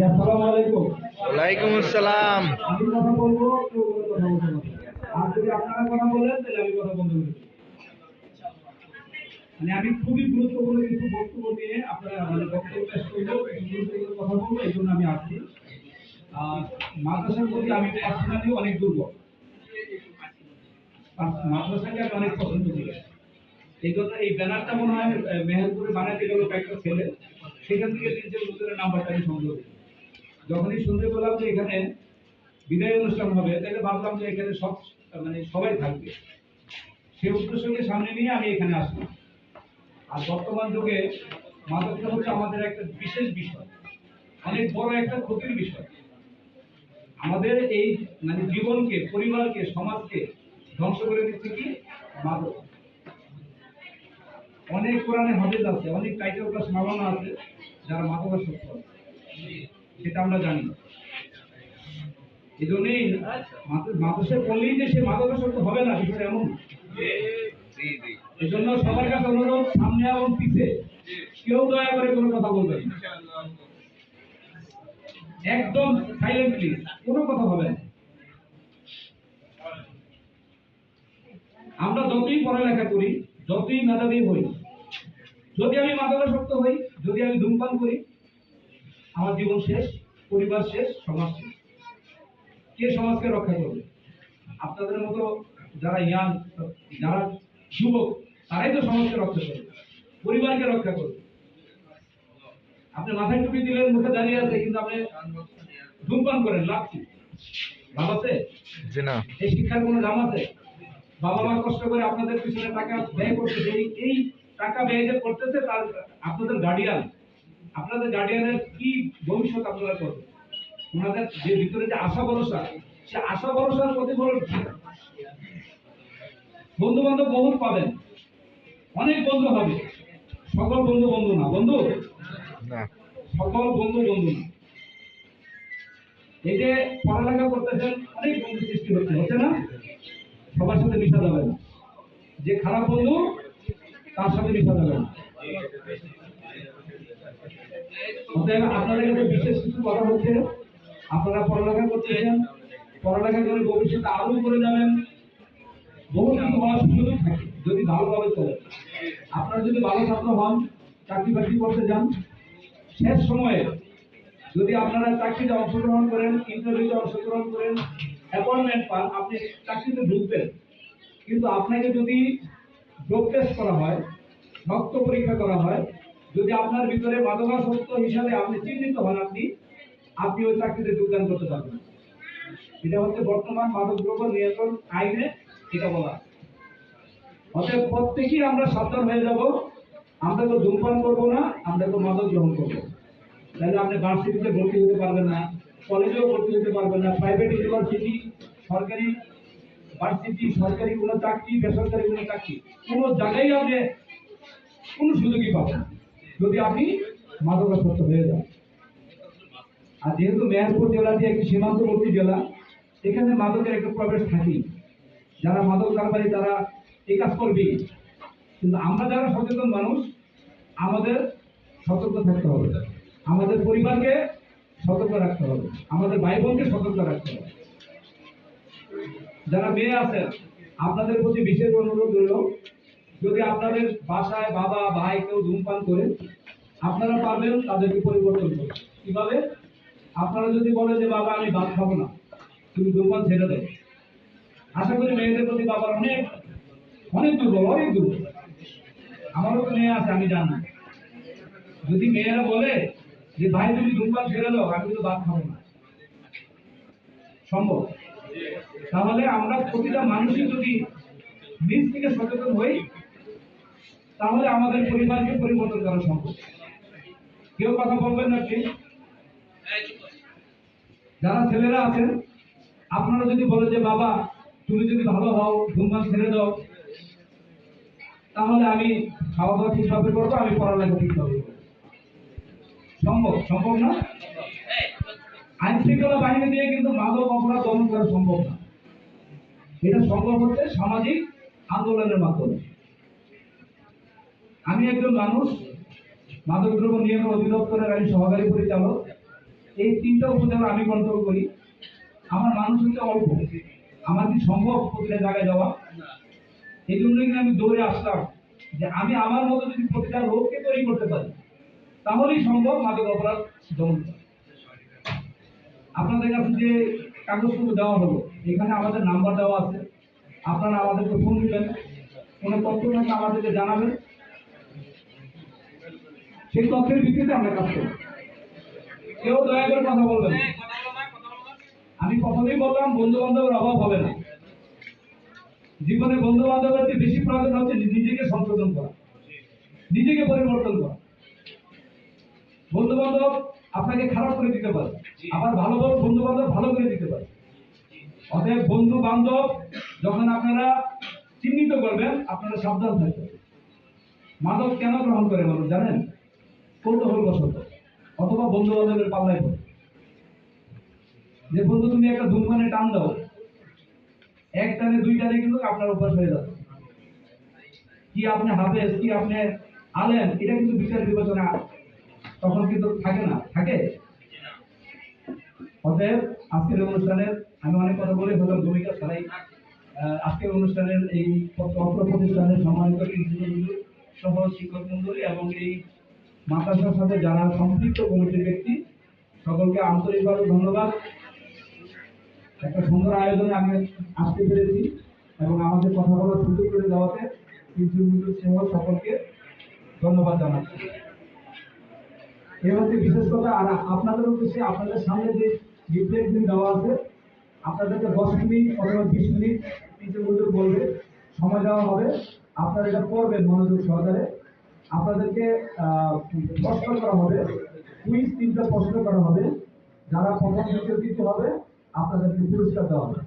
আসসালামু আলাইকুম। ওয়ালাইকুম আসসালাম। আমি কথা বলব কেউ কোনো কথা বলতে পারবে না। আর যদি আপনারা কথা বলেন তাহলে আমি কথা বলতে পারব। মানে আমি খুবই গুরুত্বপূর্ণ কিছু বক্তব্য নিয়ে আপনারা মানে বক্তব্য পেশ করব। গুরুত্বপূর্ণ কথা বলব এই জন্য আমি আসছি। মাদ্রাসার প্রতি আমি পার্সোনালি অনেক দুর্বল। মাদ্রাসাকে আমি অনেক পছন্দ করি। এই জন্য এই ব্যানারটা মনে হয় মেহেরপুরে বানাতে গেল কয়েকটা ছেলে। সেখান থেকে তিনটে নতুনের নাম্বারটা আমি সংগ্রহ করি। যখনই শুনতে পেলাম যে এখানে বিদায় অনুষ্ঠান হবে, তাহলে ভাবলাম যে এখানে সব মানে সবাই থাকবে। সেই উদ্দেশ্যকে সামনে নিয়ে আমি এখানে আসলাম। আর বর্তমান যুগে মাদকটা হচ্ছে আমাদের একটা বিশেষ বিষয়, অনেক বড় একটা ক্ষতির বিষয়। আমাদের এই মানে জীবনকে, পরিবারকে, সমাজকে ধ্বংস করে দিচ্ছে কি? মাদক। অনেক কোরআনে হাদিস আছে, অনেক টাইটেল ক্লাস মালানা আছে যারা মাদকাসক্ত আছে সেটা আমরা জানি। এই জন্যই পড়লেই যে সে মাদকাসক্ত হবে না বিষয়টা এমন। এই জন্য সবার কাছে অনুরোধ সামনে এবং পিছে কেউ দয়া করে কোনো কথা বলবেন না। একদম সাইলেন্টলি কোনো কথা হবে না। আমরা যতই পড়ালেখা করি যতই মেধাবী হই যদি আমি মাদকাসক্ত হই যদি আমি ধূমপান করি আমার জীবন শেষ পরিবার শেষ সমাজ শেষ। কে সমাজকে রক্ষা করবে? আপনাদের মতো যারা ইয়াং যারা যুবক তারাই তো সমাজকে রক্ষা করবে পরিবারকে রক্ষা করবে। আপনি মাথায় টুপি দিলেন মুখে দাঁড়িয়ে আছে কিন্তু আপনি ধূমপান করেন লাভ কি? লাভ আছে? না। এই শিক্ষার কোনো দাম আছে? বাবা মা কষ্ট করে আপনাদের পিছনে টাকা ব্যয় করতেছে এই এই টাকা ব্যয় যে করতেছে তার আপনাদের গার্ডিয়ান আপনাদের গার্ডিয়ানের কি ভবিষ্যৎ আপনারা করবেন? ওনাদের যে ভিতরে যে আশা ভরসা সে আশা ভরসার প্রতিফলন বন্ধু বান্ধব বহুত পাবেন। অনেক বন্ধু হবে। সকল বন্ধু বন্ধু? না। বন্ধু সকল বন্ধু বন্ধু না। এই যে পড়ালেখা করতেছেন অনেক বন্ধু সৃষ্টি হচ্ছে। হচ্ছে না? সবার সাথে মিশা যাবে না। যে খারাপ বন্ধু তার সাথে মিশা যাবে না। অতএব আপনাদের কাছে বিশেষ কিছু কথা হচ্ছে। আপনারা পড়ালেখা করতেছেন, পড়ালেখা করে ভবিষ্যতে আরও করে যাবেন। বহু কিছু হওয়ার সুযোগ থাকে, যদি ভালোভাবে চলে আপনারা যদি ভালো ছাত্র হন, চাকরি বাকরি করতে যান, শেষ সময়ে যদি আপনারা চাকরিতে অংশগ্রহণ করেন ইন্টারভিউতে অংশগ্রহণ করেন অ্যাপয়েন্টমেন্ট পান, আপনি চাকরিতে ঢুকবেন। কিন্তু আপনাকে যদি ডোপ টেস্ট করা হয়, রক্ত পরীক্ষা করা হয় যদি আপনার ভিতরে মাদকাসক্ত হিসাবে আপনি চিহ্নিত হন আপনি আপনি ওই চাকরিতে যোগদান করতে পারবেন। এটা হচ্ছে বর্তমান মাদক দ্রব্য নিয়ন্ত্রণ আইনে এটা বলা। অতএব প্রত্যেকেই আমরা সাবধান হয়ে যাব আমরা তো ধূমপান করব না আমরা তো মাদক গ্রহণ করব। তাহলে আপনি ভার্সিটিতে ভর্তি হতে পারবেন না কলেজেও ভর্তি হতে পারবেন না প্রাইভেট ইউনিভার্সিটি সরকারি ভার্সিটি সরকারি কোনো চাকরি বেসরকারি কোনো চাকরি কোনো জায়গায় আপনি কোনো সুযোগই পাবেন না, যদি আপনি মাদকাসক্ত হয়ে যান। আর যেহেতু মেহেরপুর জেলাটি একটি সীমান্তবর্তী জেলা, এখানে মাদকের একটা প্রবেশ থাকেই। যারা মাদক কারবারি তারা এই কাজ করবেই। কিন্তু আমরা যারা সচেতন মানুষ, আমাদের সতর্ক থাকতে হবে। আমাদের পরিবারকে সতর্ক রাখতে হবে। আমাদের ভাই বোনকে সতর্ক রাখতে হবে। যারা মেয়ে আছেন, আপনাদের প্রতি বিশেষ অনুরোধ রইল যদি আপনাদের বাসায় বাবা, ভাই কেউ ধূমপান করে, আপনারা পারবেন তাদেরকে পরিবর্তন করুন কীভাবে? আপনারা যদি বলেন যে, বাবা, আমি ভাত খাব না, তুমি ধূমপান ছেড়ে দেয় আশা করি মেয়েদের প্রতি বাবার অনেক অনেক দুর্বল অনেক দুর্বল। আমারও তো মেয়ে আছে, আমি জানি। যদি মেয়েরা বলে যে, ভাই, তুমি ধূমপান ছেড়ে দাও, আমি কিন্তু ভাত খাব না। সম্ভব? তাহলে আমরা প্রতিটা মানুষই যদি নিজ থেকে সচেতন হই তাহলে আমাদের পরিবারকে পরিবর্তন করা সম্ভব। কেউ কথা বলবেন না ঠিক যারা ছেলেরা আছেন, আপনারা যদি বলেন যে, বাবা, তুমি যদি ভালো হও, ধূমপান ছেড়ে দাও, তাহলে আমি খাওয়া দাওয়া ঠিকভাবে করব, আমি পড়ালেখা ঠিকভাবে সম্ভব? সম্ভব না? আইন শৃঙ্খলা বাহিনী দিয়ে কিন্তু মাদক অপরাধ দমন করা সম্ভব না। এটা সম্ভব হচ্ছে সামাজিক আন্দোলনের মাধ্যমে। আমি একজন মানুষ, মাদকদ্রব্য নিয়ন্ত্রণ অধিদপ্তরের আমি সহকারী পরিচালক। এই তিনটা উপজেলা আমি কন্ট্রোল করি। আমার মানুষ হচ্ছে অল্প। আমার কি সম্ভব প্রতিটা জায়গায় যাওয়া? এই জন্যই আমি দৌড়ে আসলাম যে আমি আমার মতো যদি প্রতিটা লোককে তৈরি করতে পারি, তাহলেই সম্ভব মাদক অপরাধ দমন। আপনাদের কাছে যে কাগজপত্র দেওয়া হলো, এখানে আমাদের নাম্বার দেওয়া আছে। আপনারা আমাদেরকে ফোন দিবেন। কোনো তথ্য থাকলে আমাদেরকে জানাবেন। সেই তথ্যের ভিত্তিতে আমরা কাজ করব কেউ দয়া করে কথা বলবেন। আমি প্রথমেই বললাম বন্ধু বান্ধবের অভাব হবে না। জীবনে বন্ধু বান্ধবের চেয়ে বেশি প্রয়োজন হচ্ছে নিজেকে সংশোধন করা, নিজেকে পরিবর্তন করা। বন্ধু বান্ধব আপনাকে খারাপ করে দিতে পারে, আবার ভালো বন্ধু বান্ধব ভালো করে দিতে পারে। অতএব বন্ধু বান্ধব যখন আপনারা চিহ্নিত করবেন, আপনারা সাবধান থাকবেন। মাদক কেন গ্রহণ করে মানুষ, জানেন? কৌতূহল বসত অথবা বন্ধু বান্ধবের পাল্লায় পড়ে। যে বন্ধু তুমি একটা ধূমপানে টান দাও, এক টানে, দুই টানে কিন্তু আপনার অভ্যাস হয়ে যাবে। কি আপনি হাফেজ, কি আপনি আলেন এটা কিন্তু বিচার বিবেচনা তখন কিন্তু থাকে না। থাকে? অতএব আজকের অনুষ্ঠানের, আমি অনেক কথা বলে ফেললাম ভূমিকা ছাড়াই আজকের অনুষ্ঠানের এই অত্র প্রতিষ্ঠানের সম্মানিত সহ শিক্ষক মন্ডলী এবং এই মাদ্রাসার সাথে যারা সম্পৃক্ত কমিটির ব্যক্তি, সকলকে আন্তরিকভাবে ধন্যবাদ। একটা সুন্দর আয়োজনে আমি আসতে পেরেছি এবং আমাদের কথা বলার সুযোগ করে দেওয়াতে প্রিন্সিপাল সহ সকলকে ধন্যবাদ জানাচ্ছি। এ হচ্ছে বিশেষ কথা, আর আপনাদের উদ্দেশ্যে আপনাদের সামনে যে লিফলেট গুলি দেওয়া আছে, আপনাদেরকে দশ মিনিট অথবা বিশ মিনিট মজুর বলবে, সময় দেওয়া হবে। আপনারা এটা পড়বেন মনোযোগ সহকারে। আপনাদেরকে প্রশ্ন করা হবে কুইজ তিনটা প্রশ্ন করা হবে। যারা প্রথম দ্বিতীয় তৃতীয় হবে, আপনাদেরকে পুরস্কার দেওয়া হবে।